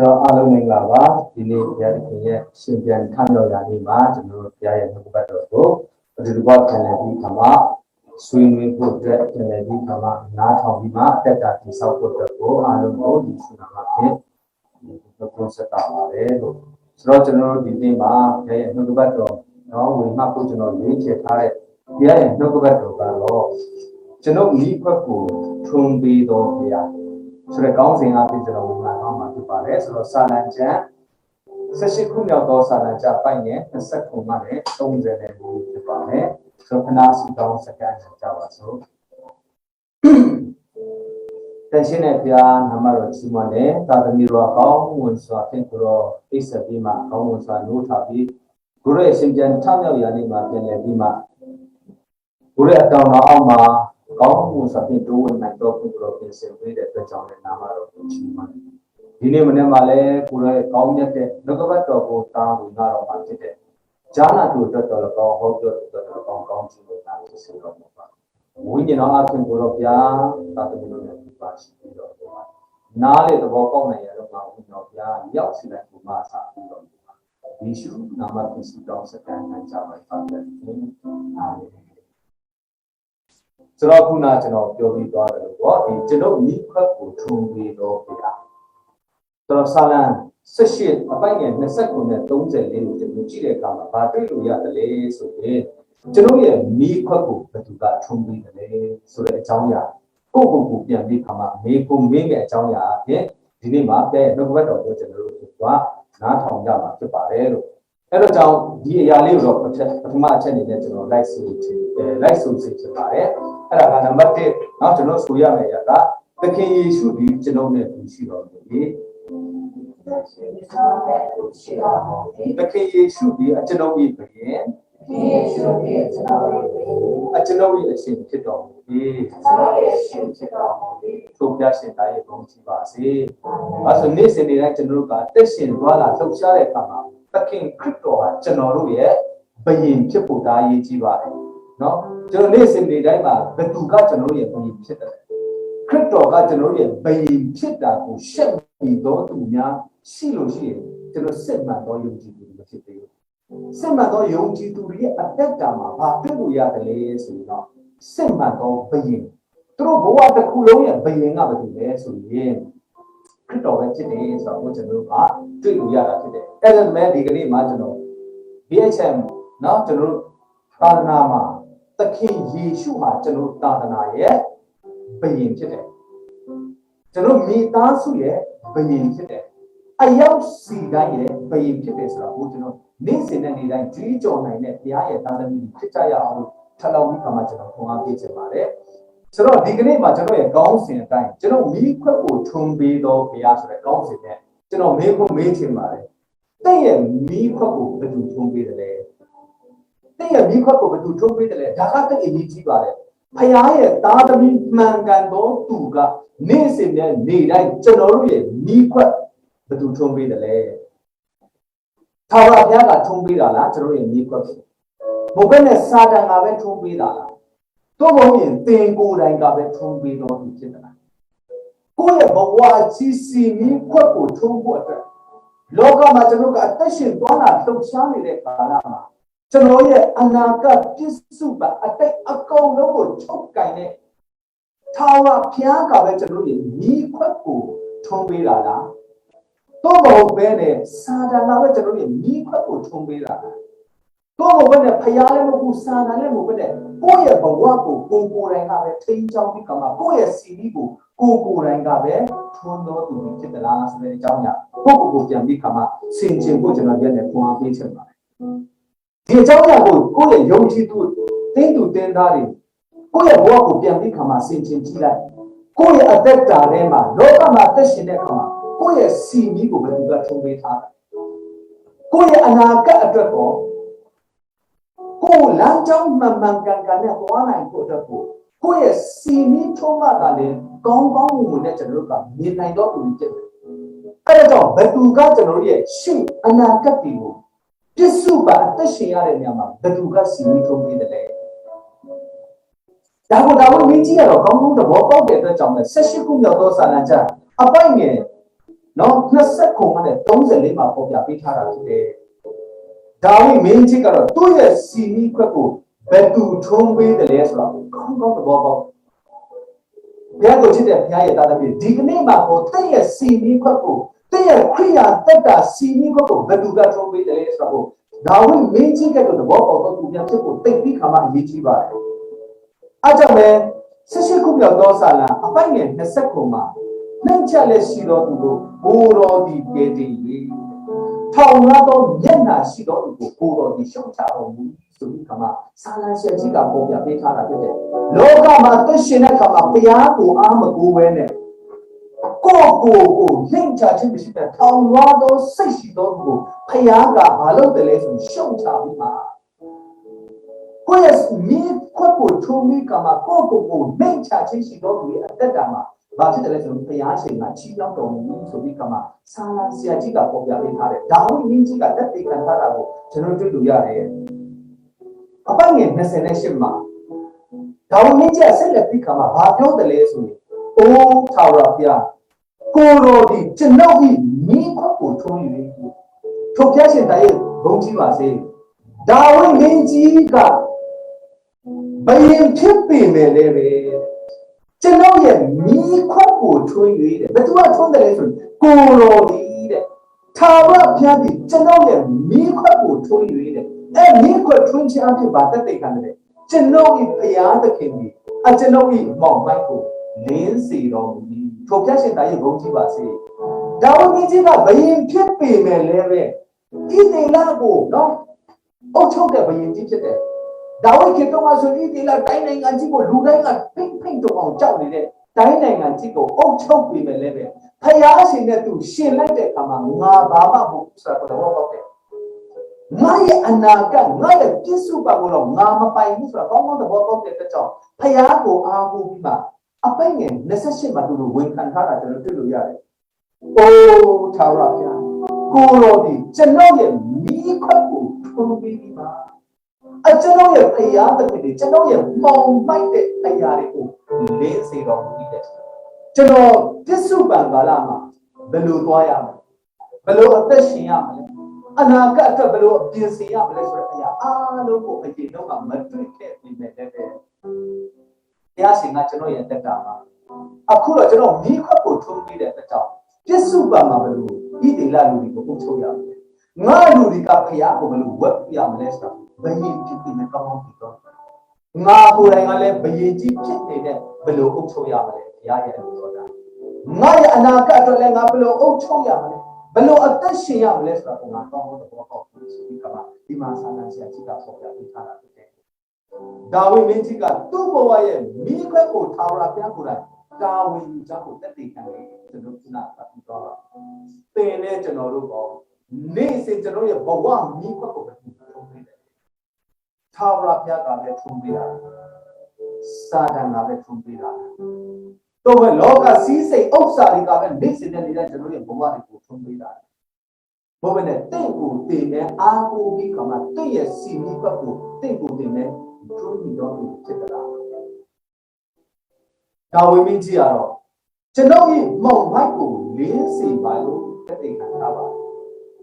ဆိုတော့အားလုံးမင်္ဂလာပါဒီနေ့ဘုရားသခင်ရဲ့ရှင်ပြန်ထမြောက်ရာနေ့မှာကျွန်တော်တို့ဘုရားရဲ့နှုတ်ဘတ်တော်ကိုအတူတူပါခံရပြီးခါမှာဆွေးနွေးဖို့အတွက်ခံရပြီးခါမှာနားထောင်ပြီးမှအသက်တာတည်ဆောက်ဖို့အတွက်ကိုအားလုံးကိုဒီဆုနာမှာဖြင့်ဒီပုဂ္ဂိုလ်ဆက်တာပါတယ်လို့ဆိုတော့ကျွန်တော်တို့ဒီနေ့မှာဘုရားရဲ့နှုတ်ဘတ်တော်နော်ဝေမှတ်ဖို့ကျွန်တော်ရွေးချယ်ထားတဲ့ဘုရားရဲ့နှုတ်ဘတ်တော်ကတော့ကျွန်တော်ဤခွက်ကိုထုံပေးတော်ဘုရားဆိုတဲ့ကောင်းစဉ်အဖြစ်ကျွန်တော်ဝင်လာတော့မှာ ဖြစ်ပါတယ်ဆိုတော့စာလံကျမ်း18ခုမြောက်သောစာလံကျမ်းပိုင်ရဲ့20ခုမှလည်း30နဲ့ဘူးဖြစ်ပါတယ်ဆိုတော့ခဏစီကောင်းစကန်ကြပါစို့တန်ရှင်းတဲ့ဘုရားနာမတော်ကြီးမနဲ့သာသမီတော်ကောင်းဝင်စွာဖြင့်ကိုတော့အိစပြီးမှကောင်းဝင်စွာနိုးထပြီးကိုရဲ့အရှင်ကျမ်းထမြောက်ရာနေ့မှာပြန်လည်ပြီးမှကိုရဲ့အတောင်တော်အောက်မှာကောင်းမှုစဖြင့်တိုးဝင်နိုင်တော့ကိုရောပြင်ဆင်ပေးတဲ့အတွက်ကြောင့်လည်းနာမတော်ကိုချီးမွမ်းတယ်။ ဒီနေ့မနေ့မှလည်းကိုရောရဲ့ကောင်းမြတ်တဲ့နှုတ်ကပတ်တော်ကိုတားဝင်လာတော့မှဖြစ်တဲ့ဈာနာတို့အတွက်တော်ကောင်းဟောပြောအတွက်တော်ကောင်းကောင်းချီးလို့နာဖြစ်စေတော်မူပါ။ဝိညာဉ်တော်အဖင်ကိုရောဘုရားသာသမီတို့နဲ့ပြပါရှိပြီးတော့နားလေသဘောပေါက်နိုင်ရတော့မှဝိညာဉ်တော်ဘုရားရောက်စီလိုက်ကိုမဆာပြီးတော့ယေရှုနာမဖြင့်ဆုတောင်းစကန်နိုင်ကြပါပါဘုရား။အာမင်ဆိုတော့ခုနကျွန်တော်ပြောပြီးသွားတယ်လို့ပေါ့ဒီကျွန်တော်မိခွက်ကိုထုံပြီးတော့ပြတာ ဆိုတော့ဆာလံ18အပိုင်ငယ်29နဲ့30လေးကိုကျွန်တော်ကြည့်တဲ့အခါမှာဘာတွေ့လို့ရတယ်လဲဆိုရင်ကျွန်တော်ရဲ့မိခွက်ကိုဘယ်သူကထုံပြီးတယ်လဲဆိုတဲ့အကြောင်းအရာကိုယ့်ကိုယ်ကိုပြန်ပြီးခါမှာမေကိုမင်းရဲ့အကြောင်းအရာအဖြစ်ဒီနေ့မှာတဲ့နှုတ်ဘတ်တော်ကိုကျွန်တော်တို့ကနားထောင်ကြမှာဖြစ်ပါတယ်လို့အဲ့တော့ကြောင့်ဒီအရာလေးကိုတော့ပထမအချက်အနေနဲ့ကျွန်တော်လိုက်ဆိုချင်လိုက်ဆိုချင်ပါတယ် အဲ့ဒါကနံပါတ်1เนาะကျွန်တော်ဆိုရမယ့်အရာကသခင်ယေရှုဒီကျွန်တော်နဲ့သူရှိတော်မူ၏ သခင်ယေရှုဒီအကျွန်တော်၏ဘုရင်အကျွန်တော်၏အရှင်ဖြစ်တော်မူ၏သို့ပြရှင်သားရဲ့ဘုန်းကြီးပါစေ။အဲဆိုနေ့စဉ်နေ့တိုင်းကျွန်တော်တို့ကတက်ရှင်သွားလာလှုပ်ရှားတဲ့အခါမှာသခင်ခရစ်တော်ဟာကျွန်တော်တို့ရဲ့ဘုရင်ဖြစ်ဖို့ဒါအရေးကြီးပါတယ်။နော်ကျွန်တော်နေ့စဉ်နေ့တိုင်းမှာဘသူကကျွန်တော်ရဲ့ဘုရင်ဖြစ်တယ်ခရစ်တော်ကကျွန်တော်ရဲ့ဘုရင်ဖြစ်တာကိုရှက် ပြီးတော့သူများရှိလို့ရှိရင်ကျွန်တော်စစ်မှန်သောယုံကြည်သူတွေဖြစ်သေးဘူးစစ်မှန်သောယုံကြည်သူတွေရဲ့အသက်တာမှာဘာတွေ့လို့ရတယ်လဲဆိုတော့စစ်မှန်သောဘုရင်သူတို့ဘဝတစ်ခုလုံးရဲ့ဘုရင်ကဘာလို့လဲဆိုရင်ခရစ်တော်ပဲဖြစ်တယ်ဆိုတော့ကျွန်တော်တို့ကတွေ့လို့ရတာဖြစ်တယ်အဲ့ဒါမဲ့ဒီကနေ့မှာကျွန်တော် BHM เนาะကျွန်တော်တို့သာသနာမှာသခင်ယေရှုဟာကျွန်တော်သာသနာရဲ့ဘုရင်ဖြစ်တယ်ကျွန်တော်မိသားစုရဲ့ ဘုရင်ဖြစ်တယ်အရောက်စီတိုင်းရဲ့ဘုရင်ဖြစ်တယ်ဆိုတော့ဘုကျွန်တော်နေ့စဉ်နဲ့နေ့တိုင်းကြီးကြော်နိုင်တဲ့ဘုရားရဲ့သားသမီးဖြစ်ကြရအောင်လို့ထပ်လောင်းပြီးခါမှကျွန်တော်ခွန်အားပေးချင်ပါတယ်ဆိုတော့ဒီကနေ့မှာကျွန်တော်ရဲ့ကောင်းစဉ်အတိုင်းကျွန်တော်မိခွက်ကိုထုံပေးတော့ဘုရားဆိုတဲ့ကောင်းစဉ်နဲ့ကျွန်တော်မေးဖို့မေးချင်ပါတယ်တဲ့ရဲ့မိခွက်ကိုဘယ်သူထုံပေးတယ်လဲတဲ့ရဲ့မိခွက်ကိုဘယ်သူထုတ်ပေးတယ်လဲဒါကတည်းကအရေးကြီးပါတယ် ဖခင်ရဲ့သားသမီးမှန်ကန်သောသူကနေ့စဉ်နဲ့နေ့တိုင်းကျွန်တော်တို့ရဲ့မိခွက်ဘယ်သူထုံးပေးတယ်လဲသာဝရဘုရားကထုံးပေးတာလားကျွန်တော်တို့ရဲ့မိခွက်ကိုဘုဘနဲ့စာတန်ကပဲထုံးပေးတာလားတော့ဘုံရင်သင်ကိုယ်တိုင်ကပဲထုံးပေးတော်သူဖြစ်တယ်လားကိုယ့်ရဲ့ဘဝကြီးစီမိခွက်ကိုထုံးဖို့အတွက်လောကမှာကျွန်တော်ကအသက်ရှင်သွားတာလှုပ်ရှားနေတဲ့ကာလမှာ ကျွန်တော်ရဲ့အနာဂတ်ပြစ္စုပန်အတိတ်အကုန်လုံးကိုချုပ်ကင်တဲ့ထာဝရဘုရားကပဲကျွန်တော်ရဲ့ညီခွက်ကိုထုံးပေးတာလားတော့မဟုတ်ပဲနဲ့စာတန်ကပဲကျွန်တော်ရဲ့ညီခွက်ကိုထုံးပေးတာလားတော့မဟုတ်ပဲနဲ့ဘုရားလည်းမဟုတ်ဘူးစာတန်လည်းမဟုတ်ပဲနဲ့ကိုယ့်ရဲ့ဘဝကိုကိုယ်ကိုယ်တိုင်ကပဲထိန်းချောင်းပြီးကမှကိုယ့်ရဲ့စီးပြီးကိုကိုယ်ကိုယ်တိုင်ကပဲထွန်းတော်သူဖြစ်သလားဆိုတဲ့အကြောင်းအရာကိုယ့်ကိုယ်ကိုပြန်ပြီးခါမှဆင်ခြင်ဖို့ကျွန်တော်ရက်နဲ့ပွားပေးချင်ပါတယ် ဒီအကြောင်းအရာကိုကိုယ့်ရဲ့ယုံကြည်သူတင်းသူတင်းသားတွေကိုယ့်ရဲ့ဘဝကိုပြန်ပြီးခါမှဆင်ခြင်ကြည့်လိုက်ကိုယ့်ရဲ့အသက်တာထဲမှာလောကမှာသက်ရှင်တဲ့ခါမှာကိုယ့်ရဲ့စီမီးကိုဘယ်သူကထုံးပေးထားတယ်ကိုယ့်ရဲ့အနာဂတ်အတွက်ကိုကိုယ်လမ်းကြောင်းမှန်မှန်ကန်ကန်နဲ့သွားနိုင်ဖို့အတွက်ကိုကိုယ့်ရဲ့စီမီးထုံးမှသာလေကောင်းကောင်းမှုနဲ့ကျွန်တော်တို့ကမြင်နိုင်တော့သူဖြစ်တယ်အဲဒါကြောင့်ဘယ်သူကကျွန်တော်တို့ရဲ့ရှေ့အနာဂတ်တွေကို ပြစ္စုပန်အသက်ရှင်ရတဲ့နေရာမှာဘယ်သူကစီမီထုံးပေးတယ်လဲဒါကိုဒါကိုမင်းကြီးကတော့ကောင်းကောင်းသဘောပေါက်တဲ့အတွက်ကြောင့်လဲ18ခုမြောက်သောစာလံကျအပိုက်ငယ်နော်20ခုမှနဲ့34မှာပေါ်ပြပေးထားတာဖြစ်တယ်ဒါဝိမင်းကြီးကတော့သူ့ရဲ့စီမီခွက်ကိုဘယ်သူထုံးပေးတယ်လဲဆိုတော့ကောင်းကောင်းသဘောပေါက်ဘုရားကိုချစ်တဲ့ဘုရားရဲ့တာသမီးဒီကနေ့မှာဟိုတည့်ရဲ့စီမီခွက်ကို တည့်ရဲ့ခရိယာတက်တာစီမီခွက်ကိုဘယ်သူကထုံးပေးတယ်လဲဆိုတော့ဒါဝိမင်းကြီးကတော့သဘောပေါက်တော့သူပြန်ဖြစ်ဖို့တိတ်ပြီးခါမှအရေးကြီးပါတယ်အားကြောင့်ပဲဆက်ရှိခုပြောက်သောဆာလံအပိုင်ငယ်20ခုမှာနှိမ့်ချက်လက်ရှိတော်သူကိုဘိုးတော်ဒီကဲတည်၍ထောင်ရသောမျက်နှာရှိတော်သူကိုဘိုးတော်ဒီရှုံချတော်မူဆိုပြီးခါမှဆာလံရှင်ကြီးကပေါ်ပြပေးထားတာဖြစ်တယ်လောကမှာသက်ရှင်တဲ့ခါမှာဘုရားကိုအားမကိုးဘဲနဲ့ ကိုယ့်ကိုယ်ကိုနှိမ့်ချခြင်းမရှိတဲ့ထောင်ရသောစိတ်ရှိတော်သူကိုဘုရားကမလုပ်တယ်လဲဆိုရှုံချပြီးမှကိုယ့်ရဲ့မိခွက်ကိုထုံးပြီးကမှာကိုယ့်ကိုယ်ကိုနှိမ့်ချခြင်းရှိတော်သူရဲ့အသက်တာမှာဘာဖြစ်တယ်လဲဆိုတော့ဘုရားရှင်ကချီးတောင်းတော်မူဆိုပြီးကမှဆာလံဆရာကြီးကပေါ်ပြပေးထားတယ်ဒါဝိမင်းကြီးကတက်တေခံထားတာကိုကျွန်တော်တွေ့လို့ရတယ်အပိုင်ငယ်28မှာဒါဝိမင်းကြီးကဆက်လက်ပြီးကမှဘာပြောတယ်လဲဆိုရင်အိုးထာဝရဘုရား ကိုတော်ဒီကျွန်တော်ဤမိခွက်ကိုထုံးယူထုတ်ပြရှင်တရဲ့ဘုံကြီးပါစေဒါဝိမင်းကြီးကဘယင်ဖြစ်ပေမဲ့လည်းပဲကျွန်တော်ရဲ့မိခွက်ကိုထွန်း၍တဲ့ဘယ်သူကထွန်းတယ်လဲဆိုရင်ကိုတော်ဒီတဲ့ထာဝရဘုရားဒီကျွန်တော်ရဲ့မိခွက်ကိုထွန်း၍တဲ့အဲမိခွက်ထွန်းချအဖြစ်ပါတက်တဲ့ခံတယ်ကျွန်တော်ဤဘုရားသခင်ဒီအကျွန်တော်ဤမောင်မိုက်ကို လင်းစီတော်မူ၏ထိုပြရှင်သားရဲ့ဘုန်းကြီးပါစေဒါဝိမင်းကြီးကဘယင်ဖြစ်ပေမဲ့လည်းပဲဣသေလကိုနော်အုတ်ချုပ်တဲ့ဘယင်ကြီးဖြစ်တယ်ဒါဝိခေတော့ဆိုဣသေလတိုင်းနိုင်ငံကြီးကိုလူတိုင်းကဖိမ့်ဖိမ့်တော့အောင်ကြောက်နေတဲ့တိုင်းနိုင်ငံကြီးကိုအုတ်ချုပ်ပေမဲ့လည်းပဲဖယားရှင်နဲ့သူရှင်လိုက်တဲ့အခါမှာငါဘာမှမဟုတ်ဆိုတာတော့ဟုတ်တယ်ငါရဲ့အနာကငါရဲ့ပြစ္ဆုတ်ပါကိုတော့ငါမပိုင်ဘူးဆိုတာကောင်းကောင်းသဘောပေါက်တဲ့အတွက်ကြောင့်ဖယားကိုအားကိုးပြီးမှ အပိုင်ငယ်28မှာသူတို့ဝန်ခံထားတာကျွန်တော်တွေ့လို့ရတယ်။အိုးထာဝရဘုရားကိုတော်ဒီကျွန်တော်ရဲ့မိခွက်ကိုထုံးပြီးပြီးမှအကျွန်တော်ရဲ့ဖယားတကယ်ဒီကျွန်တော်ရဲ့မောင်မိုက်တဲ့အရာတွေကိုလင်းစေတော်မူတဲ့ကျွန်တော်ပြစ္ဆုတ်ပံကာလမှာဘယ်လိုသွားရမလဲဘယ်လိုအသက်ရှင်ရမလဲအနာဂတ်အတွက်ဘယ်လိုပြင်ဆင်ရမလဲဆိုတဲ့အရာအားလုံးကိုအရင်တော့မတွေ့ခဲ့ပြီမဲ့တဲ့ ဘုရားရှင်ကကျွန်တော်ရဲ့တက်တာမှာအခုတော့ကျွန်တော်မိခွက်ကိုထုံးပြီးတဲ့အတွက်ကြောင့်ပြစ္ဆုတ်ပံမှာဘယ်လိုဤဒေလလူတွေကိုအုပ်ချုပ်ရမလဲငါလူတွေကဖယားကိုဘယ်လိုဝက်ပြရမလဲဆိုတော့ဘယင်ဖြစ်ပြီးမကောင်းကောင်းပြီးတော့ငါကိုယ်တိုင်ကလည်းဘယင်ကြီးဖြစ်နေတဲ့ဘယ်လိုအုပ်ချုပ်ရမလဲဘုရားရဲ့အလိုတော်တာငါရဲ့အနာဂတ်အတွက်လည်းငါဘယ်လိုအုပ်ချုပ်ရမလဲဘယ်လိုအသက်ရှင်ရမလဲဆိုတာကိုငါကောင်းကောင်းသဘောပေါက်ပြီးဆိုပြီးကမှဒီမှာဆန္ဒဆရာကြီးကပေါ်ပြပေးထားတာဖြစ်တယ် ဒါဝိမင်းကြီးကသူ့ဘဝရဲ့မိခွက်ကိုထာဝရဘုရားကိုယ်တိုင်တာဝန်ယူချဖို့တက်တည်ခံတယ်ကျွန်တော်ခုနကပြောတော့သင်နဲ့ကျွန်တော်တို့ပေါ့နေ့စဉ်ကျွန်တော်ရဲ့ဘဝမိခွက်ကိုပဲထုံးနေတယ်ထာဝရဘုရားကလည်းထုံးပေးတာစာတန်ကလည်းထုံးပေးတာတော့ဘယ်လောကစီးစိမ်ဥစ္စာတွေကပဲနေ့စဉ်နဲ့နေတဲ့ကျွန်တော်ရဲ့ဘဝတွေကိုထုံးပေးတာဘုဘနဲ့တင့်ကိုတင်မဲ့အာကိုပြီးကမှတင့်ရဲ့စီမီဘက်ကိုတင့်ကိုတင်မဲ့ ထုံးပြီးတော့ဖြစ်တာဒါဝိမင်းကြီးကတော့ကျွန်တော်ရဲ့မောင်မိုက်ကိုလင်းစီပါလို့တက်တဲ့ခံထားပါတယ်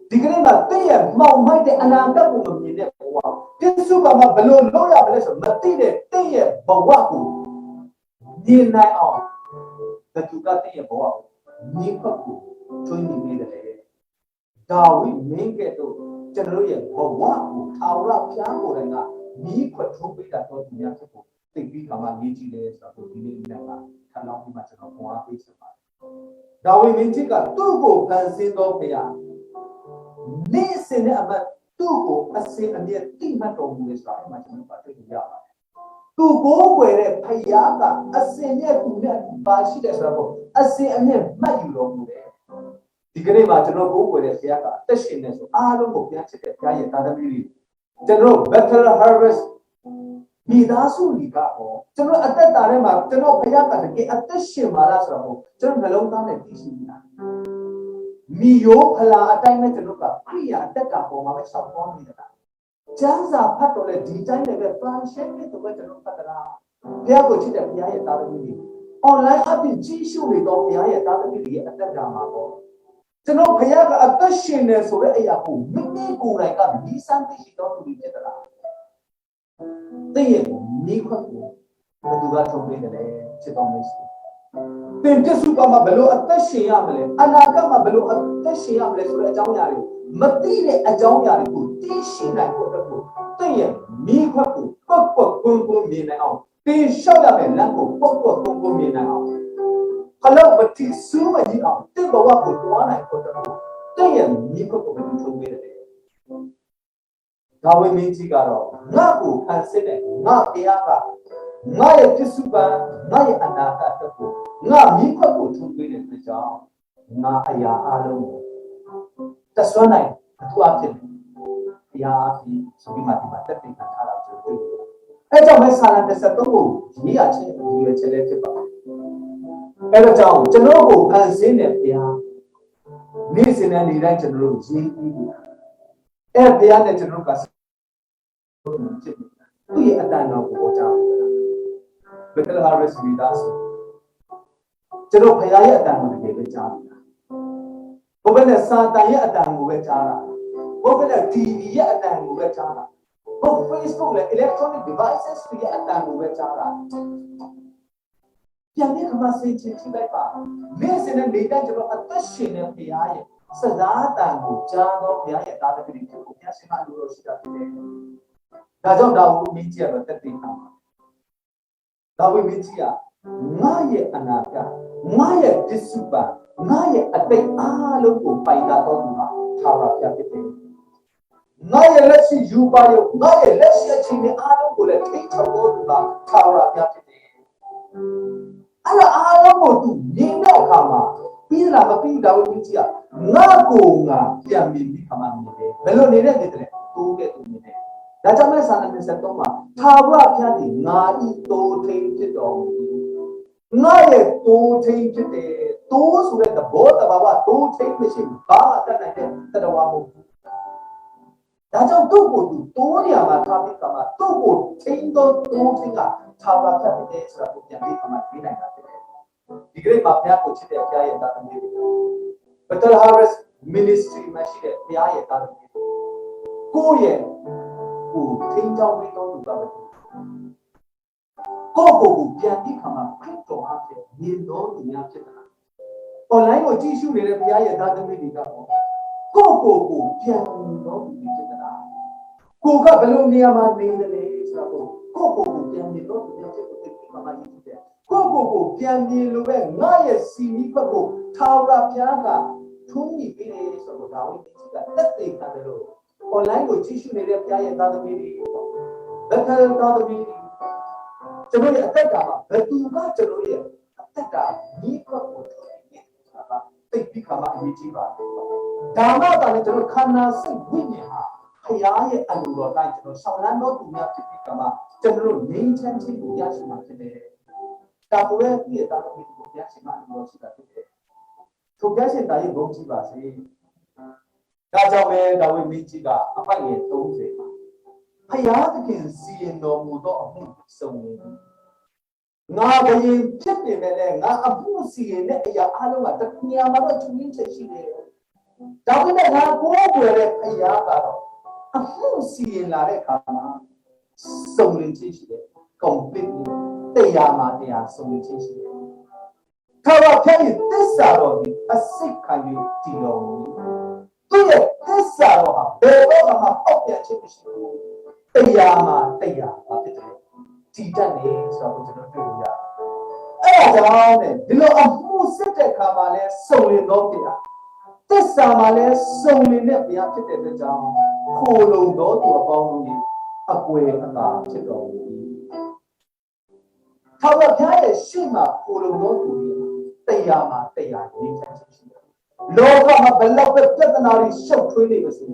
ဒီကနေ့မှာတင့်ရဲ့မောင်မိုက်တဲ့အနာဂတ်ကိုမမြင်တဲ့ဘဝပြစ္ဆုတ်ကမှဘယ်လိုလုပ်ရမလဲဆိုမသိတဲ့တင့်ရဲ့ဘဝကိုမြင်နိုင်အောင်ဘသူကတင့်ရဲ့ဘဝကိုမြင်ဖတ်ကိုထွန်းနေနေတယ်ဒါဝိမင်းကဲ့သို့ကျွန်တော်ရဲ့ဘဝကိုထာဝရဘုရားကိုယ်တိုင်က မိခွတ်ထုံးပေးတာတော့သူများဖြစ်ဖို့သိပြီးခါမှရေးကြည့်တယ်ဆိုတော့ဒီနေ့နေ့ကထပ်လောင်းပြီးမှကျွန်တော်ပုံအားပေးချင်ပါတယ်ဒါဝိမင်းကြီးကသူ့ကိုဖန်ဆင်းတော်ဘုရားနေ့စဉ်နဲ့အမတ်သူ့ကိုအစင်အမြဲတိမှတ်တော်မူလို့ဆိုတာအဲ့မှာကျွန်တော်ပါတွေ့ရပါတယ်သူကိုးကွယ်တဲ့ဖယားကအစင်နဲ့သူနဲ့ပါရှိတယ်ဆိုတော့အစင်အမြဲမှတ်ယူတော်မူတယ်ဒီကနေ့မှာကျွန်တော်ကိုးကွယ်တဲ့ဖယားကအသက်ရှင်နေဆိုအားလုံးကိုပြန်ချစ်တဲ့ဖယားရဲ့တာသမီတွေ ကျွန်တော် Bethel Harvest မိသားစုတွေကဟောကျွန်တော်အသက်တာထဲမှာကျွန်တော်ဖယားကတကယ်အသက်ရှင်ပါလားဆိုတော့ကျွန်တော်နှလုံးသားနဲ့သိရှိနေတာမိယိုဖလာအတိုင်းပဲကျွန်တော်ကခရိယာအတက်ကပေါ်မှာပဲရှောက်ပေါ်နေတာကျမ်းစာဖတ်တော့လေဒီတိုင်းလည်းပဲပန်ရှင်းတဲ့တော့ကျွန်တော်ဖတ်တာဘုရားကိုချစ်တဲ့ဘုရားရဲ့သားသမီးတွေ online အပြင်ကြီးရှုနေတော့ဘုရားရဲ့သားသမီးတွေရဲ့အတက်ကမှာပေါ့ ကျွန်တော်ဘုရားကအသက်ရှင်နေဆိုတဲ့အရာကိုမိမိကိုယ်တိုင်ကမိစမ်းသိရှိတော်သူဖြစ်သလားသိရဲ့မိခွက်ကိုဘယ်သူကထုံးပေးတယ်လဲချစ်တော်မရှိသင်ပြစုပါမှာဘယ်လိုအသက်ရှင်ရမလဲအနာဂတ်မှာဘယ်လိုအသက်ရှင်ရမလဲဆိုတဲ့အကြောင်းအရာတွေမသိတဲ့အကြောင်းအရာတွေကိုသိရှိနိုင်ဖို့အတွက်ကိုသိရဲ့မိခွက်ကိုပောက်ပောက်ကွန်းကွန်းမြင်နိုင်အောင်သင်လျှောက်ရမယ်လမ်းကိုပောက်ပောက်ကွန်းကွန်းမြင်နိုင်အောင် ခလောက်မတိစူးမကြီးအောင်တင့်ဘဝကိုတွားနိုင်ဖို့အတွက်ကိုသိရဲ့မိခွက်ကိုဘယ်လိုထုံးပေးတယ်လဲဒါဝိမင်းကြီးကတော့ငါ့ကိုဖန်ဆင်းတဲ့ငါတရားကငါရဲ့ပြစ္စုပန်ငါရဲ့အနာဂတ်အတွက်ကိုငါမိခွက်ကိုထုံးပေးတဲ့အတွက်ကြောင့်ငါအရာအလုံးကိုတဆွမ်းနိုင်အထူးအဖြစ်တရားအဖြစ်ဆိုပြီးမှဒီမှာတက်တင်ခံထားတာကျွန်တော်တွေ့တယ်။အဲကြောင့်မဲဆာလန်23ကိုရေးရချင်းဒီရချက်လေးဖြစ်ပါတယ်။ အဲဒါကြောင့်ကျွန်တော်ကိုဖန်ဆင်းတဲ့ဘုရားနေ့စဉ်နဲ့နေ့တိုင်းကျွန်တော်တို့ရေးပြီးပြီ။အဲဘုရားနဲ့ကျွန်တော်တို့ကဖြစ်ပြီ။သူ့ရဲ့အတန်တော်ကိုပေါ်ကြတယ်။ဘယ်တလားရစီဒါဆိုကျွန်တော်ဘုရားရဲ့အတန်ကိုတကယ်ပဲကြားတယ်။ဘုဘနဲ့စာတန်ရဲ့အတန်ကိုပဲကြားတာ။ဘုဘနဲ့ TV ရဲ့အတန်ကိုပဲကြားတာ။ဘု Facebook နဲ့ electronic devices တွေရဲ့အတန်ကိုပဲကြားတာ။ ပြန်ပြီးခမစင်ချင်းချိလိုက်ပါ။နေ့စဉ်နဲ့နေ့တိုင်းကျွန်တော်အသက်ရှင်တဲ့ဘုရားရဲ့စကားတန်ကိုကြားတော့ဘုရားရဲ့တာသမီတွေဖြစ်ကိုဘုရားရှင်ကလူတော်ရှိတာဖြစ်တယ်။ဒါကြောင့်ဒါကိုမြင်ကြည့်ရတော့တက်တည်တာ။ဒါဝိမင်းကြီးကငါရဲ့အနာကငါရဲ့ပစ္စုပန်ငါရဲ့အတိတ်အားလုံးကိုပိုင်တာတော့သူဟာသာဝရဖြစ်တယ်။ငါရဲ့လက်ရှိယူပါရုံငါရဲ့လက်ရှိအချိန်နဲ့အားလုံးကိုလည်းထိထုတ်တော့သူဟာသာဝရဖြစ်တယ်။အဲ့ဒါအားလုံး ကိုသူမြင်တဲ့အခါမှာပြီးလားမပြီးတော့ဘူးကြီးကငါကိုငါပြန်ပြီးဒီခါမှမြင်တယ်။ဘယ်လိုနေတဲ့နေတယ်တိုးတဲ့သူမြင်တယ်။ဒါကြောင့်မဲဆန္ဒ23မှာသာဝရဖျားသည်ငါဤတိုးထိန်ဖြစ်တော်မူငါရဲ့တိုးထိန်ဖြစ်တယ်တိုးဆိုတဲ့သဘောတဘာဝတိုးထိန်မရှိဘူးဘာမှတတ်နိုင်တဲ့တတဝါမဟုတ်ဘူးဒါကြောင့်သူ့ကိုသူတိုးနေရာမှာထားပြီးကမှသူ့ကိုထိန်တော့တိုးထိန်ကသာဝရဖျားဖြစ်တယ်ဆိုတာကိုပြန်ပြီးကမှသိနိုင်တာဖြစ်တယ် ဒီကနေ့မှာဘုရားကိုချစ်တဲ့ဘုရားရဲ့တာသမီးတွေ Battle Harvest Ministry မှာရှိတဲ့ဘုရားရဲ့တာသမီးတွေကိုယ့်ရဲ့ကိုထိန်ကြောင်းပြီးတော့သူကမသိကိုယ့်ကိုယ်ကိုပြန်ပြီးခါမှာခရစ်တော်အဖြစ်မြင်တော်သူများဖြစ်တာ online ကိုကြည့်ရှုနေတဲ့ဘုရားရဲ့သားသမီးတွေကပေါ့ကိုယ့်ကိုယ်ကိုပြန်မြင်တော်သူဖြစ်တာကိုယ်ကဘယ်လိုနေရာမှာနေတယ်လဲဆိုတော့ကိုယ့်ကိုယ်ကိုပြန်မြင်တော်သူများဖြစ်တဲ့ဒီမှာမှရည်တယ် ကိုယ့်ကိုယ်ကိုပြန်မြင်လို့ပဲငါရဲ့စီမီဘက်ကိုထာဝရဘုရားကထုံးမိပေးတယ်ဆိုတော့ဒါဝိဒ်ကြီးကတက်သိခံတယ်လို့ online ကိုကြည့်ရှုနေတဲ့ဘုရားရဲ့သားသမီးတွေပေါ့ဘယ်ကသားသမီးတွေကျွန်တော်ရဲ့အသက်ကမှာဘယ်သူကကျွန်တော်ရဲ့အသက်ကညီကွက်ကိုထုတ်နေဆိုတာကသိပြီးခါမှအရေးကြီးပါတယ်ဒါမှသာလေကျွန်တော်ခန္ဓာစိတ်ဝိညာဉ်ဟာဖရာရဲ့အလိုတော်တိုင်းကျွန်တော်ဆောင်လန်းတော်သူများဖြစ်ပြီးခါမှကျွန်တော်ငြိမ်းချမ်းခြင်းကိုရရှိမှာဖြစ်တယ် ဒါကိုရဲ့ပြည့်သားသမီးကိုရရှိမှာအလိုတော်ရှိတာဖြစ်တယ်ထိုပြရှင်တာရဲ့ဘုန်းကြီးပါစေဒါကြောင့်ပဲဒါဝိမင်းကြီးကအပိုက်ရဲ့30မှာဖရာသခင်စီရင်တော်မူသောအမှုစုံနေပြီငါဘယင်ဖြစ်နေတယ်လေငါအမှုစီရင်တဲ့အရာအလုံးကတခုများမှာတော့သူရင်းချက်ရှိတယ်ဒါပေမဲ့ငါကိုယ်ကိုယ်ရဲ့ဖရာကတော့အမှုစီရင်လာတဲ့အခါမှာစုံလင်ခြင်းရှိတယ် completely တရားမှာတရားစုံလင်ခြင်းရှိတယ်ထာဝရဘုရားရဲ့သစ္စာတော်ဒီအစိတ်ခံယူတည်တော်မူသူရဲ့သစ္စာတော်ဟာဘယ်တော့မှအောက်ပြန်ခြင်းမရှိဘူးတရားမှာတရားဘာဖြစ်တယ်တည်တတ်နေဆိုတော့ကျွန်တော်တွေ့လို့ရတယ်အဲ့ဒါကြောင့်ねဒီလိုအမှုစစ်တဲ့ခါမှာလဲစုံလင်တော့တရားသစ္စာမှာလဲစုံလင်တဲ့ဘုရားဖြစ်တဲ့အတွက်ကြောင့်ခိုလုံတော်သူအပေါင်းတို့ကြီးအကွယ်အသာဖြစ်တော်မူ၏ ထာဝရဘုရားရဲ့ရှေ့မှာခိုလုံတော်သူကြီးတရားမှာတရားနေချမ်းရှိတယ်လောကမှာဘယ်လောက်ပဲပြဿနာတွေရှုပ်ထွေးနေပါစေ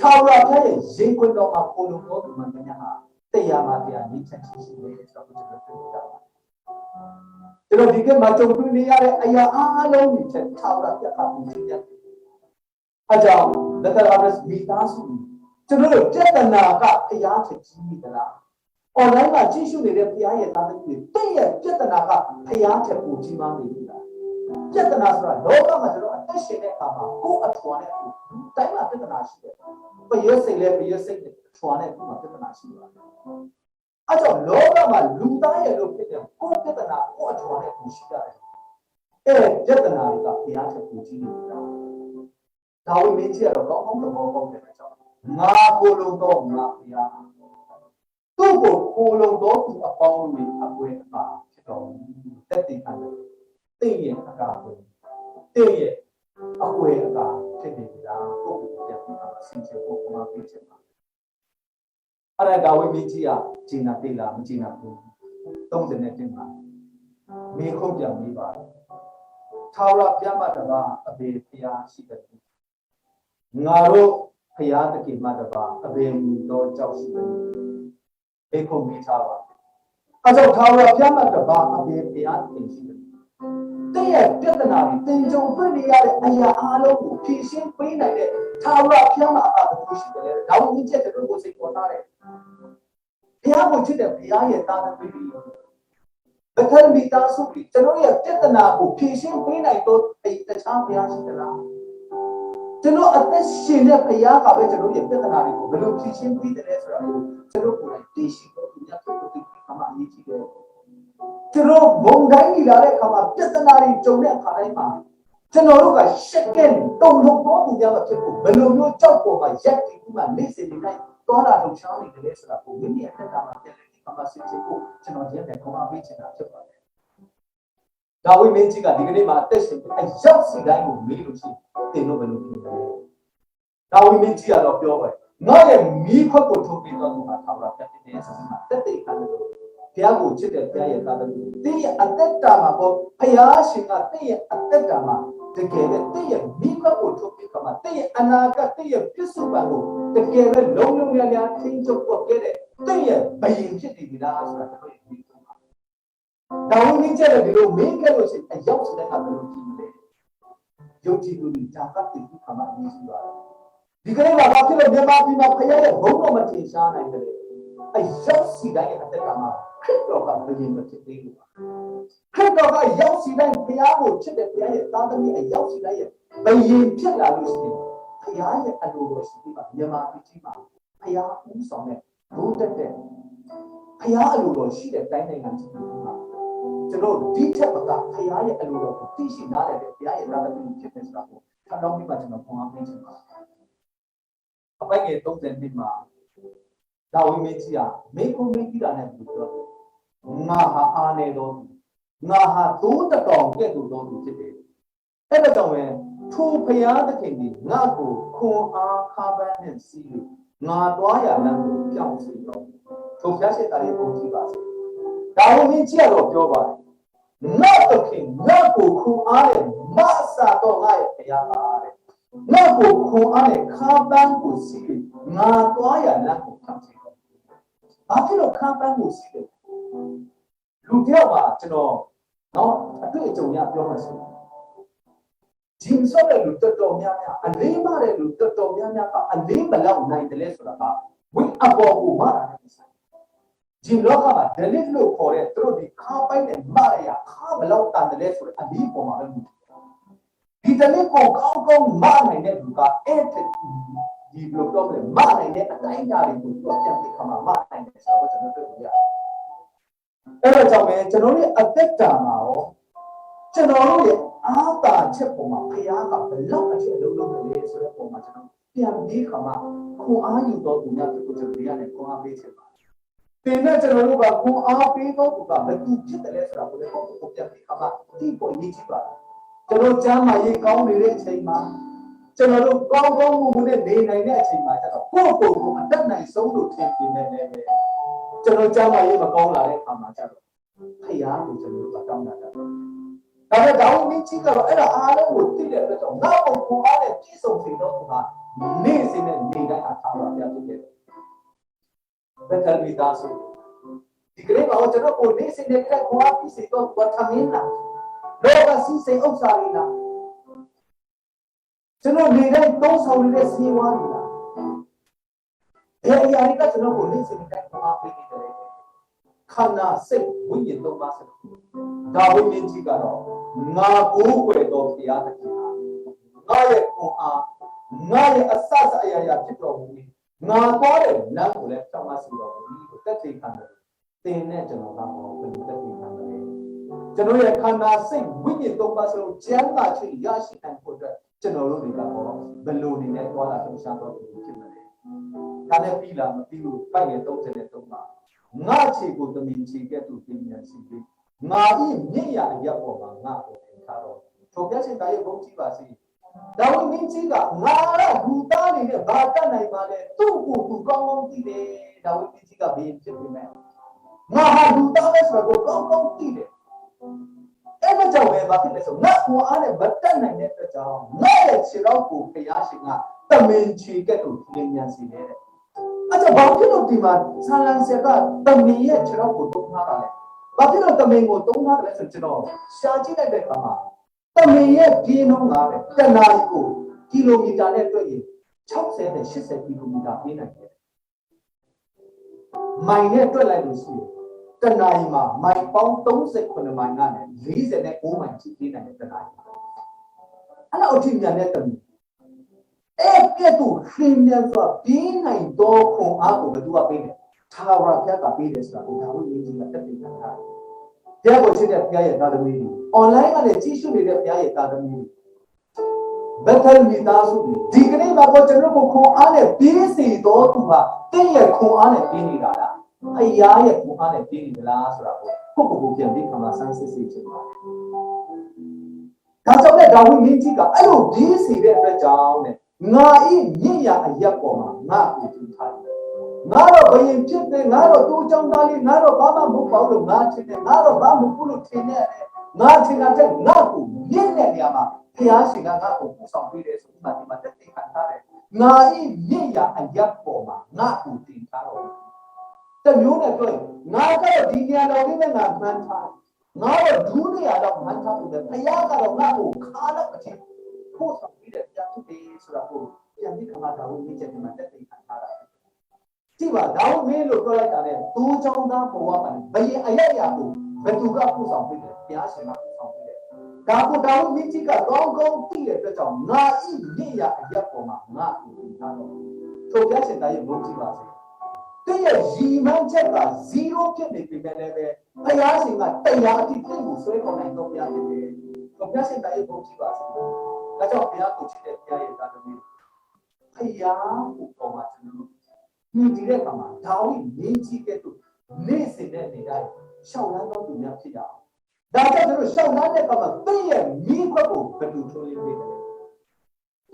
ထာဝရဘုရားရဲ့ရင်ခွင်တော်မှာခိုလုံတော်သူမှန်များဟာတရားမှာတရားနေချမ်းရှိတယ်ဆိုတော့ကျွန်တော်ပြောပြတာကျွန်တော်ဒီကမှာကြုံတွေ့နေရတဲ့အရာအားလုံးတွေချက်ထာဝရပြတ်ခါမှုရှိတယ်အကြောင်းလက်တရာဘက်မိသားစုကျွန်တော်တို့ပြဿနာကဘုရားချက်ကြီးမိသလား online မှာကြည့်ရှုနေတဲ့ဘုရားရဲ့သားသမီးတွေတင့်ရဲ့ပြဿနာကဘုရားချက်ကိုကြီးမားနေပြီလားပြပြဿနာဆိုတာလောကမှာကျွန်တော်အသက်ရှင်တဲ့အခါမှာကိုယ်အထွာနဲ့ကိုယ်တိုင်းမှာပြဿနာရှိတယ်ပရွစိတ်လဲပရွစိတ်နဲ့အထွာနဲ့ကိုယ်မှာပြဿနာရှိတယ်အဲ့ကြောင့်လောကမှာလူသားရဲ့လို့ဖြစ်တဲ့ကိုယ်ပြဿနာကိုယ်အထွာနဲ့ကိုယ်ရှိတယ်အဲ့ပြဿနာတွေကဘုရားချက်ကိုကြီးနေတာဒါဝိမင်းကြီးကတော့ကောင်းကောင်းသဘောပေါက်တယ်ကြောင့်ငါကိုယ်လုံးတော့ငါဘုရား သူ့ကိုကိုယ်လုံးတော့သူအပေါင်းတွေအကွဲအပါဖြစ်တော်တက်တည်ခံတယ်တင့်ရဲ့အကာကိုတင့်ရဲ့အကွဲအကာဖြစ်နေပြီလားကိုယ့်ကိုပြန်ပြီးတော့ဆင်ခြင်ဖို့မှာပြည့်ချင်ပါအဲ့ဒါဒါဝိမင်းကြီးကဂျင်းနာတိလားမဂျင်းနာဘူး30နဲ့တင်ပါမေခုတ်ပြန်ပြီးပါထာဝရဘုရားမတပါအဘေဘုရားရှိတယ်ငါတို့ဘုရားသခင်မတပါအဘေမူသောကြောက်ရှိတယ် ဘေခုတ်မိထားပါအဲကြောင့်ထာဝရဘုရားမတပါအဘေဘုရားသခင်ရှိတယ်တဲ့ရဲ့ပြဿနာတွေတင်ကြုံတွေ့နေရတဲ့အရာအားလုံးကိုဖြေရှင်းပေးနိုင်တဲ့ထာဝရဘုရားမှာအတူရှိတယ်။ဒါဝင်ချက်တို့ကိုစိတ်ပေါ်ထားတယ်။ဘုရားကိုချစ်တဲ့ဘုရားရဲ့တာသမီတွေဘယ်ထက်မိသားစုတွေကျွန်တော်ရဲ့ပြဿနာကိုဖြေရှင်းပေးနိုင်တော့အဲတခြားဘုရားရှိသလား။ ကျွန်တော်အသက်ရှင်တဲ့ဘုရားကပဲကျွန်တော်ရဲ့ပြဿနာတွေကိုဘယ်လိုဖြေရှင်းပေးတယ်ဆိုတာကိုကျွန်တော်ကိုယ်တိုင်သိရှိဖို့သူများတို့သိခါမှအရေးကြီးတယ်။ကျွန်တော်ဘုံတိုင်းကြီးလာတဲ့အခါမှာပြဿနာတွေကြုံတဲ့အခါတိုင်းမှာကျွန်တော်တို့ကရှက်ကဲတုံလုံးပေါ်သူများမဖြစ်ဘူးဘယ်လိုမျိုးကြောက်ပေါ်မှာရက်တည်ပြီးမှနေစင်နေတိုင်းတောတာလှုပ်ရှားနေတယ်ဆိုတာကိုမိမိအထက်ကမှပြန်လည်ဒီကမှဆင်ခြင်ဖို့ကျွန်တော်ချင်းနဲ့ခေါင်းအားပေးချင်တာဖြစ်ပါတယ်။ ဒါဝိမင်းကြီးကဒီကနေ့မှာအသက်ရှင်အရောက်စီတိုင်းကိုမေးလို့ရှိရင်တင်လို့ဘယ်လိုဖြစ်လဲ။ဒါဝိမင်းကြီးကတော့ပြောပါတယ်ငါရဲ့မိခွက်ကိုထုတ်ပြီးတော့သူကထာဝရပြတ်တဲ့ဆင်းမှာတက်တဲ့ခံလို့ဘုရားကိုချစ်တဲ့ဘုရားရဲ့သားသမီးတင်းရဲ့အသက်တာမှာပေါ့ဘုရားရှင်ကတင်းရဲ့အသက်တာမှာတကယ်ပဲတည့်ရဲ့မိဘကိုထုတ်ပြီးခါမှာတည့်ရဲ့အနာဂတ်တည့်ရဲ့ပြစ္ဆုတ်ပံကိုတကယ်ပဲလုံးလုံးလျားလျားထိန်းချုပ်တော့ခဲ့တဲ့တည့်ရဲ့ဘယင်ဖြစ်နေပြီလားဆိုတာကျွန်တော် ဒီလိုပါ။ဒါဝင်ကြတဲ့ဒီလိုမင်းကလို့ရှိရင်အရောက်တဲ့ကဘယ်လိုကြည့်မလဲ။ယုံကြည်သူတွေဇာကတ်တည်ပြီးခါမှာအရေးကြီးပါတယ်။ဒီကနေ့ကဘာဖြစ်လို့မြန်မာပြည်မှာဖခင်ရဲ့ဘုံတော်မထင်ရှားနိုင်တယ်။အရောက်စီတိုင်းရဲ့အတက်ကမှာခရစ်တော်ကဘယင်မဖြစ်သေးဘူး။ခရစ်တော်ကရောက်စီတိုင်းဘုရားကိုချစ်တဲ့ဘုရားရဲ့သားသမီးအရောက်စီတိုင်းရဲ့ဘယင်ဖြစ်လာလို့ရှိရင်ဘုရားရဲ့အလိုတော်ရှိပြီးပါမြန်မာပြည်ကြီးမှာဘုရားဦးဆောင်တဲ့ဘုဒ္ဓတဲ့ဘုရားအလိုတော်ရှိတဲ့တိုင်းနိုင်ငံကြီးမှာ ကျွန်တော်ဒီထက်မကဘုရားရဲ့အလိုတော်ကိုသိရှိနားလည်တဲ့ဘုရားရဲ့သားသမီးဖြစ်တဲ့ဆိုတာကိုထပ်တော့ပြီးမှကျွန်တော်ပုံအားပေးချင်ပါတယ်အပိုက်ငယ်30နှစ်မှာဒါဝိမင်းကြီးကမေကုမင်းကြီးတာနဲ့ပြောတယ်ငါဟာအားနေတော့ငါဟာသိုးတကောင်ကဲ့သို့သောသူဖြစ်တယ်။အဲ့ဒါကြောင့်ပဲထိုဖျားသခင်ဒီငါ့ကိုခွန်အားခါပန်းနဲ့စီးလို့ငါသွားရလမ်းကိုပြောင်းစေတော့ထိုဖျားရှိတာလေးကိုကြည့်ပါစေ။ ဒါဝင်ကြီးကတော့ပြောပါတယ်။ငါသခင်ငါ့ကိုခွန်အားနဲ့မဆာတော့ငါရဲ့ဖျားပါတဲ့။ငါ့ကိုခွန်အားနဲ့ခါပန်းကိုစီးလို့ငါသွားရလမ်းကိုပြောင်းစေတော့။ဘာဖြစ်လို့ခါပန်းကိုစီးလဲလူတယောက်ပါကျွန်တော်နော်အတွေ့အကြုံရပြောမှဆိုဂျင်းဆော့တဲ့လူတော်တော်များများအလေးမတဲ့လူတော်တော်များများကအလေးမလောက်နိုင်တယ်လဲဆိုတာကဝိအပေါ်ကိုမာတာနဲ့ဆိုင် ဂျင်းလောကမှာ delete လို့ခေါ်တဲ့သူတို့ဒီခါပိုက်နဲ့မာရရခါဘလောက်တန်တယ်လဲဆိုတဲ့အလေးပေါ်မှာပဲဒီ delete ကိုကောင်းကောင်းမာနိုင်တဲ့လူကအဲ့ဒီဘလို့တော့မာနိုင်တဲ့အတိုင်းအတာတွေကိုသူကပြန်ပြီးခါမှာမာနိုင်တယ်ဆိုတော့ကျွန်တော်တို့ပြောရအဲ့တော့ကြောင့်ပဲကျွန်တော်တို့အသက်တာမှာရောကျွန်တော်တို့ရဲ့အာသာချက်ပုံမှာဖခင်ကဘလောက်အချက်အလုံးလုံးလဲဆိုတဲ့ပုံမှာကျွန်တော်ပြန်ပြီးခါမှာခွန်အားယူတော်သူများတို့ကိုကျွန်တော်ရတဲ့ခွန်အားပေးချက်ပါ တင်တဲ့ကျွန်တော်တို့ကခွန်အားပေးတော်သူကဘယ်သူဖြစ်တယ်လဲဆိုတာကိုလည်းကိုပြန်ပြီးခါမှာဒီပေါ်ရေးကြည့်ပါကျွန်တော်ကျမ်းမာရေးကောင်းနေတဲ့အချိန်မှာကျွန်တော်တို့ကောင်းကောင်းမှုမှုနဲ့နေနိုင်တဲ့အချိန်မှာကျတော့ကိုယ့်ကိုယ်ကိုအတက်နိုင်ဆုံးလို့ထင်ပြနေတယ်ကျွန်တော်ကြားမရေးမကောင်းလာတဲ့အခါမှာကျတော့ဖယားကိုကျွန်တော်တို့ကတောင်းတာတာဒါပေမဲ့ဒါဝင်ကြီးကတော့အဲ့ဒါအားလုံးကိုသိတဲ့အတွက်ကြောင့်ငါ့ကိုကိုအားနဲ့ပြည့်စုံစေတော့သူကနေ့စဉ်နဲ့နေတိုင်းအားထားပါပြဖြစ်တယ် ဘယ်တယ်မိသားစုဒီကနေ့မှာကျွန်တော်ကိုနေ့စဉ်နဲ့ကကိုအားပြည့်စေတော့ဘာသမင်းလားလောကစီစိန်ဥစ္စာတွေလားကျွန်တော်နေတိုင်းသုံးဆောင်နေတဲ့စီဝါတွေလားဘယ်အရာတွေကကျွန်တော်ကိုနေ့စဉ်နဲ့ကိုအားပေးနေတယ်ခန္ဓာစိတ်ဝိညာဉ်သုံးပါးစလုံးဒါဝိမင်းကြီးကတော့ငါကိုယ်ွယ်တော်ဘုရားသခင်ဟာငါရဲ့ခွန်အားငါရဲ့အစစအရာရာဖြစ်တော်မူပြီး ငါသွားတဲ့လမ်းကိုလည်းဖြောင်းမစီတော်မူပြီးကိုတက်သိခံတယ်တင်နဲ့ကျွန်တော်ကဟောဘယ်လိုတက်သိခံတယ်ကျွန်တော်ရဲ့ခန္ဓာစိတ်ဝိညာဉ်သုံးပါးစလုံးကျမ်းသာခြင်းရရှိနိုင်ဖို့အတွက်ကျွန်တော်တို့တွေကဟောဘယ်လိုနေနဲ့သွားလာလှုပ်ရှားတော်မူဖြစ်မလဲဒါနဲ့ပြီလားမပြီးဘူးပိုက်ရ33ပါငါခြေကိုတမင်ခြေကဲ့သို့ပြင်ပြန်စီပြီးငါဤမြင့်ရအရက်ပေါ်မှာငါကိုသင်ထားတော်ထိုပြရှင်သားရဲ့ဘုန်းကြီးပါစေ ဒါဝိမင်းကြီးကငါရဘူသားနေတဲ့ဘာတတ်နိုင်ပါလဲသူ့ကိုသူကောင်းကောင်းသိတယ်ဒါဝိမင်းကြီးကဘယ်ဖြစ်ပြီမဲ့ငါဟာဘူသားပဲဆိုတော့ကောင်းကောင်းသိတယ်အဲ့ဒါကြောင့်ပဲဘာဖြစ်လဲဆိုငါ့ကိုအားနဲ့မတက်နိုင်တဲ့အတွက်ကြောင့်ငါရဲ့ခြေတော်ကိုဘုရားရှင်ကတမင်ခြေကဲ့သို့ပြင်ပြန်စီတယ်အဲ့ဒါဘာဖြစ်လို့ဒီမှာဆာလန်ဆက်ကတမင်ရဲ့ခြေတော်ကိုတုံးထားတာလဲဘာဖြစ်လို့တမင်ကိုတုံးထားတယ်လဲဆိုကျွန်တော်ရှာကြည့်လိုက်တဲ့အခါမှာ တမင်ရဲ့ပြင်းနှုန်းကလည်းတနာရီကိုကီလိုမီတာနဲ့တွက်ရင်60နဲ့80ကီလိုမီတာပြင်းနိုင်တယ်မိုင်နဲ့တွက်လိုက်လို့ရှိရင်တနာရီမှာမိုင်ပေါင်း38မိုင်ကနေ49မိုင်ထိပြင်းနိုင်တဲ့တနာရီအဲ့လိုအထိမြန်တဲ့တမင်အဲ့ကဲ့သို့ရှင်မြန်စွာပြင်းနိုင်တော့ခွန်အားကိုဘယ်သူကပေးတယ်သာဝရဘုရားကပေးတယ်ဆိုတာကိုဒါဝိဉ္ဇင်းကတက်ပြီးတာ ဘုရားကိုချစ်တဲ့ဘုရားရဲ့သာသမီတွေ online ကနေကြည့်ရှုနေတဲ့ဘုရားရဲ့သာသမီတွေဘက်ထယ်မိသားစုတွေဒီကနေ့မှာတော့ကျွန်တော်ကိုခွန်အားနဲ့ပြင်းစီတော့သူဟာတင့်ရဲ့ခွန်အားနဲ့ပြင်းနေတာလားအရာရဲ့ခွန်အားနဲ့ပြင်းနေသလားဆိုတာကိုကိုယ့်ကိုယ်ကိုပြန်ပြီးခါမှစမ်းစစ်စစ်ချင်ပါတယ်ဒါကြောင့်လည်းဒါဝိမင်းကြီးကအဲ့လိုပြင်းစီတဲ့အတွက်ကြောင့်တဲ့ငါဤမြင့်ရာအရက်ပေါ်မှာငါ့ကိုကြည့်ထားတယ် ငါတော့ဘယင်ဖြစ်တယ်ငါတော့တူးချောင်းသားလေးငါတော့ဘာမှမဟုတ်ပါဘူးလို့ငါထင်တယ်ငါတော့ဘာမှမဟုတ်လို့ထင်တယ်ငါထင်တာတဲ့ငါ့ကိုမြင့်တဲ့နေရာမှာဘုရားရှင်ကငါ့ကိုပူဆောင်ပေးတယ်ဆိုဒီမှာဒီမှာတက်သိခံထားတယ်ငါဤမြင့်ရာအရက်ပေါ်မှာငါ့ကိုတင်ထားတော့တမျိုးနဲ့ပြောရင်ငါကတော့ဒီနေရာတော်လေးနဲ့ငါမှန်းထားငါတော့ဒူးနေရာတော့မှန်းထားပြီးတယ်ဘုရားကတော့ငါ့ကိုခါတော့အချင်းဖို့ဆောင်ပေးတယ်ပြန်ဖြစ်တယ်ဆိုတာကိုပြန်ပြီးခါမှတော်ဝင်မြင့်ချက်ဒီမှာတက်သိခံထားတာ ကြည့်ပါဒါဝမင်းလို့ပြောလိုက်တာနဲ့ဒူးချောင်းသားပေါ်ပါမယ်ဘယင်အရက်ရာကိုဘယ်သူကပူဆောင်ပေးတယ်ဘုရားရှင်ကပူဆောင်ပေးတယ်ဒါကိုဒါဝမင်းကြီးကကောင်းကောင်းသိတဲ့အတွက်ကြောင့်ငါဤမြင့်ရာအရက်ပေါ်မှာငါကိုတင်ထားတော့ထိုဘုရားရှင်သားရဲ့ဘုန်းကြီးပါစေတည့်ရဲ့ရီမန်းချက်က0ဖြစ်နေပြီပဲလည်းပဲဘုရားရှင်ကတရားအတိတ်ကိုဆွဲခေါ်နိုင်တော့ဘုရားဖြစ်တယ်ဘုရားရှင်သားရဲ့ဘုန်းကြီးပါစေဒါကြောင့်ဘုရားကိုချစ်တဲ့ဘုရားရဲ့သားသမီးဘုရားကိုပေါ်မှာကျွန်တော် မြင်ကြည့်တဲ့အခါမှာဒါဝိမင်းကြီးကဲ့သို့နေ့စဉ်နဲ့နေတိုင်းရှောက်လန်းတော်သူများဖြစ်ကြအောင်ဒါကြောင့်ကျွန်တော်ရှောက်လန်းတဲ့အခါမှာတည့်ရဲ့မိခွက်ကိုဘယ်သူထွန်းလင်းပေးတယ်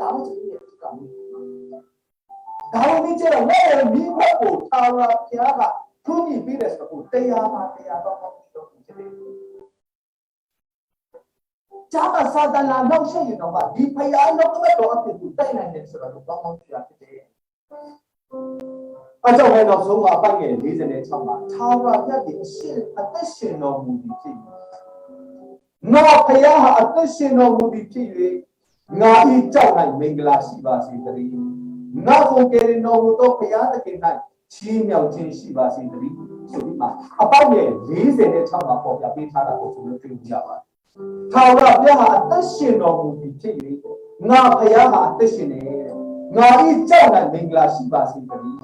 ဒါမှကျွန်တော်ရဲ့ဒီကမိဒါဝိမင်းကြီးကလည်းမိခွက်ကိုသာဝရဘုရားကထွန်းပြီးပေးတယ်ဆိုတော့တရားမှာတရားတော်ကိုပြောဖြစ်တယ်ကျမ်းစာစာတန်လာနောက်ဆက်ရင်တော့ဒီဖယားနောက်ဘက်တော်အဖြစ်ကိုတိုက်နိုင်တယ်ဆိုတော့ကောင်းကောင်းသိရဖြစ်တယ် အကြောင်းလည်းနောက်ဆုံးမှာပိုက်ငယ်46မှာသာဝရပြတ်ဒီအရှင်အသက်ရှင်တော်မူပြီးဖြစ်၍ငါဖယားဟာအသက်ရှင်တော်မူပြီးဖြစ်၍ငါဤကြောက်၌မင်္ဂလာရှိပါစေတည်းငါကိုကယ်တင်တော်မူသောဖယားသခင်၌ချီးမြှောက်ခြင်းရှိပါစေတည်းဆိုပြီးမှအပိုက်ငယ်46မှာပေါ်ပြပေးထားတာကိုကျွန်တော်တွေ့ကြပါတယ်ထာဝရဘုရားဟာအသက်ရှင်တော်မူပြီးဖြစ်၍ငါဘုရားဟာအသက်ရှင်နေတယ်ငါဤကြောက်၌မင်္ဂလာရှိပါစေတည်း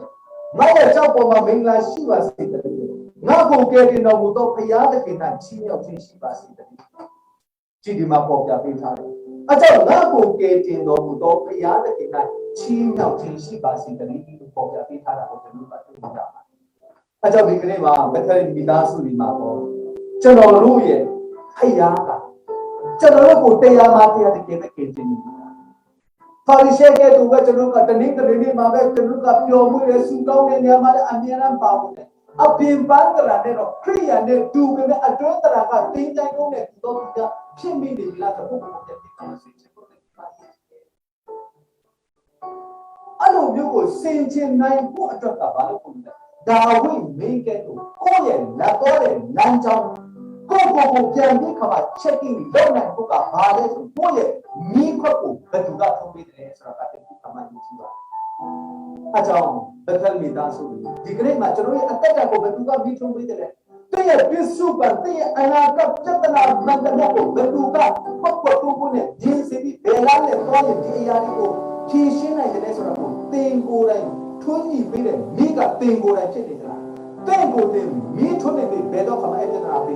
ငါရဲ့ကြောက်ပေါ်မှာမင်္ဂလာရှိပါစေတည်းငါကိုကယ်တင်တော်မူသောဘုရားသခင်၌ချီးမြှောက်ခြင်းရှိပါစေတည်းကြည့်ဒီမှာပေါ်ပြပေးထားတယ်အကြောင်းငါကိုကယ်တင်တော်မူသောဘုရားသခင်၌ချီးမြှောက်ခြင်းရှိပါစေတည်းလို့ပေါ်ပြပေးထားတာကိုကျွန်တော်တို့တွေ့ကြပါအကြောင်းဒီကနေ့မှာဘက်ထရီမိသားစုတွေမှာပေါ့ကျွန်တော်တို့ရဲ့ဖယားကကျွန်တော်တို့ကိုတရားမှာတရားတကယ်ပဲကင်တင်နေတာ ဖာရိရှဲကဲသူပဲကျွန်တော်ကတနည်းတနည်းမှာပဲကျွန်တော်ကပျော်မွေ့တဲ့စူတောင်းတဲ့နေရာမှာလည်းအမြဲတမ်းပါဝင်တယ်အပြင်ပန်းကရာနဲ့တော့ခရိယာနဲ့တူပေမဲ့အတွင်းတရာကတင်းတိုင်းလုံးနဲ့တော့ကဖြစ်မိနေပြီလားဆိုတော့ဘုရားပြည့်ကောင်းစေချင်ဖို့လည်းပါရှိတယ်အဲ့လိုမျိုးကိုစင်ချင်နိုင်ဖို့အတွက်ကဘာလို့ပုံလဲဒါဝိမင်းကဲ့သို့ကိုယ့်ရဲ့လက်တော်ရဲ့လမ်းကြောင်း ကိုယ့်ကိုယ်ကိုပြန်ပြီးခါမှ checking လုပ်နိုင်ဖို့ကဘာလဲဆိုကိုယ့်ရဲ့မိခွက်ကိုဘယ်သူကထုံးပေးတယ်ဆိုတာကတည်းကမှယူကြည့်ပါအကြောင်းဘယ်ထက်မိသားစုဒီကနေ့မှာကျွန်တော်ရဲ့အသက်တာကိုဘယ်သူကမိထုံးပေးတယ်လဲတဲ့ရဲ့ပြစ္ဆုတ်ပန်တဲ့ရဲ့အနာကပြဿနာမန္တမကိုဘယ်သူကပတ်ပတ်ကိုကိုနဲ့ဂျင်းစီပြီးဘယ်လားနဲ့တော့ရင်ဒီအရာတွေကိုဖြေရှင်းနိုင်တယ်ဆိုတော့တင်ကိုယ်တိုင်ထွန်းညီပေးတဲ့မိကတင်ကိုယ်တိုင်ဖြစ်နေကြလားတဲ့ကိုယ်တင်မိထွန်းနေပြီးဘယ်တော့မှအဲ့ပြဿနာဖြေ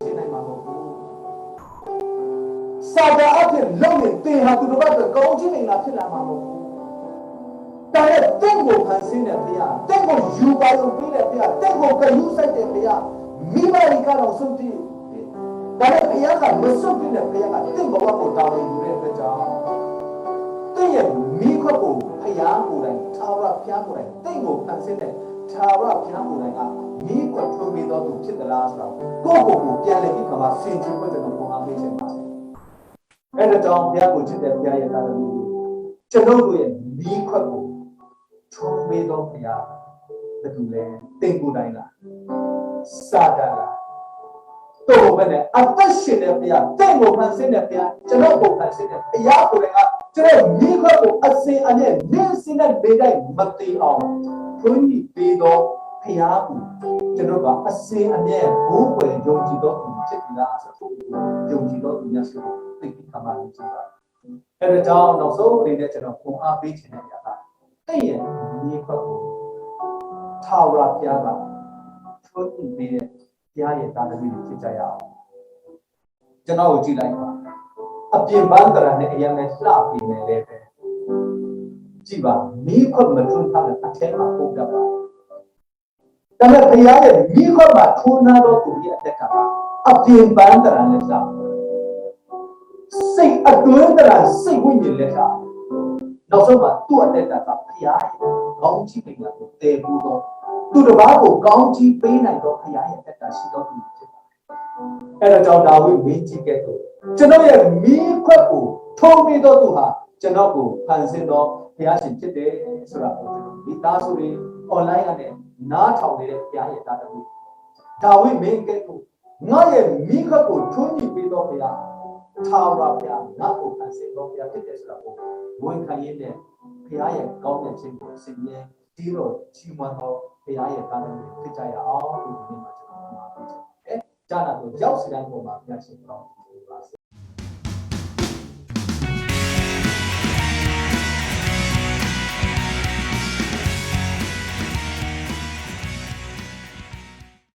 စာကြအဖြစ်လုံးနေတင်ဟာသူတို့ဘက်ကကောင်းချင်းနေတာဖြစ်လာမှာမဟုတ်ဘူးဒါနဲ့တင့်ကိုဖန်ဆင်းတဲ့ဘုရားတင့်ကိုယူပါလို့ပြီးတဲ့ဘုရားတင့်ကိုကယူဆိုင်တဲ့ဘုရားမိဘတွေကတော့ဆုံးတည်ဒါနဲ့ဘုရားကမစွန့်ပြတဲ့ဘုရားကတင့်ဘဝကိုတာဝန်ယူတဲ့အတွက်ကြောင့်တင့်ရဲ့မိခွက်ကိုဘုရားကိုယ်တိုင်သာဝရဘုရားကိုယ်တိုင်တင့်ကိုဖန်ဆင်းတဲ့သာဝရဘုရားကိုယ်တိုင်ကမိခွက်ထုံးပြီးတော့သူဖြစ်သလားဆိုတော့ကိုယ့်ကိုယ်ကိုပြန်လည်ပြီးခါမှာဆင်ခြင်ဖို့ကျွန်တော်ပုံအားပေးချင်ပါတယ် အဲ့ဒါကြောင့်ဘုရားကိုချစ်တဲ့ဘုရားရဲ့တာဝန်ကိုကျွန်တော်တို့ရဲ့မိခွက်ကိုထုံးပြီးတော့ဘုရားဘယ်သူလဲတင့်ကိုယ်တိုင်လားစာတန်လားတော့ဘယ်နဲ့အသက်ရှင်တဲ့ဘုရားတဲ့ကိုဖန်ဆင်းတဲ့ဘုရားကျွန်တော်ကိုဖန်ဆင်းတဲ့ဘုရားကိုလည်းကကျွန်တော်မိခွက်ကိုအစင်အနဲ့နင်းစင်းတဲ့ဒေတိုင်းမတေအောင်ဘုန်းကြီးပေးတော့ဘုရားကိုကျွန်တော်ကအစင်အနဲ့ဘိုးပွဲယုံကြည်တော့သူ ဖြစ်ပြီလားဆိုတော့ယုံကြည်တော့သူများဆိုသိပြီးခါမှနေကြပါအဲဒါကြောင့်နောက်ဆုံးအနေနဲ့ကျွန်တော်ပုံအားပေးခြင်းတဲ့အရာကတဲ့ရဲ့မိခွက်ကိုထာဝရဘုရားကထွန်းကြည့်ပေးတဲ့တရားရဲ့တာသမီတွေဖြစ်ကြရအောင်ကျွန်တော်ကိုကြည့်လိုက်ပါအပြင်ပန်းတရာနဲ့အရင်နဲ့လှပြီးနေလေပဲကြည့်ပါမိခွတ်မထွန်းထားတဲ့အထက်မှာပုတ်တတ်ပါဒါပေမဲ့ဘုရားရဲ့မိခွတ်မှာထွန်းထားတော့သူရဲ့အသက်က အပြင်ပန်းတရာနဲ့လှစိတ်အတွင်းတရာစိတ်ဝိညာဉ်လက်လှနောက်ဆုံးမှာသူ့အသက်ကဘုရားရဲ့ကောင်းချီးပင်ကိုတည်ဖို့တော့သူတစ်ပါးကိုကောင်းချီးပေးနိုင်တော့ဖခင်ရဲ့အသက်တာရှိတော်သူဖြစ်ပါတယ်။အဲဒါကြောင့်ဒါဝိမင်းကြီးကဲ့သို့ကျွန်တော်ရဲ့မိခွက်ကိုထုံးပြီးတော့သူဟာကျွန်တော်ကိုဖန်ဆင်းတော့ဘုရားရှင်ဖြစ်တယ်ဆိုတာကိုကျွန်တော်မိသားစုတွေ online ကနေနားထောင်နေတဲ့ဘုရားရဲ့တာသမီဒါဝိမင်းကဲ့သို့ ငါရဲ့မိခွက်ကိုထုံးပြီးတော့ဘုရားထာဝရဘုရားငါ့ကိုဖန်ဆင်းတော့ဘုရားဖြစ်တယ်ဆိုတာကိုဝန်ခံရတဲ့ဘုရားရဲ့ကောင်းတဲ့ခြင်းကိုဆင်ញဲဒီတော့ချီးမွမ်းတော့ဘုရားရဲ့ကားနဲ့ဖြစ်ကြရအောင်ဒီနေ့မှာကျွန်တော်မှာပြချင်တယ်။အဲကြာတာကိုရောက်စီတိုင်းပုံမှာဘုရားရှင်ကောင်း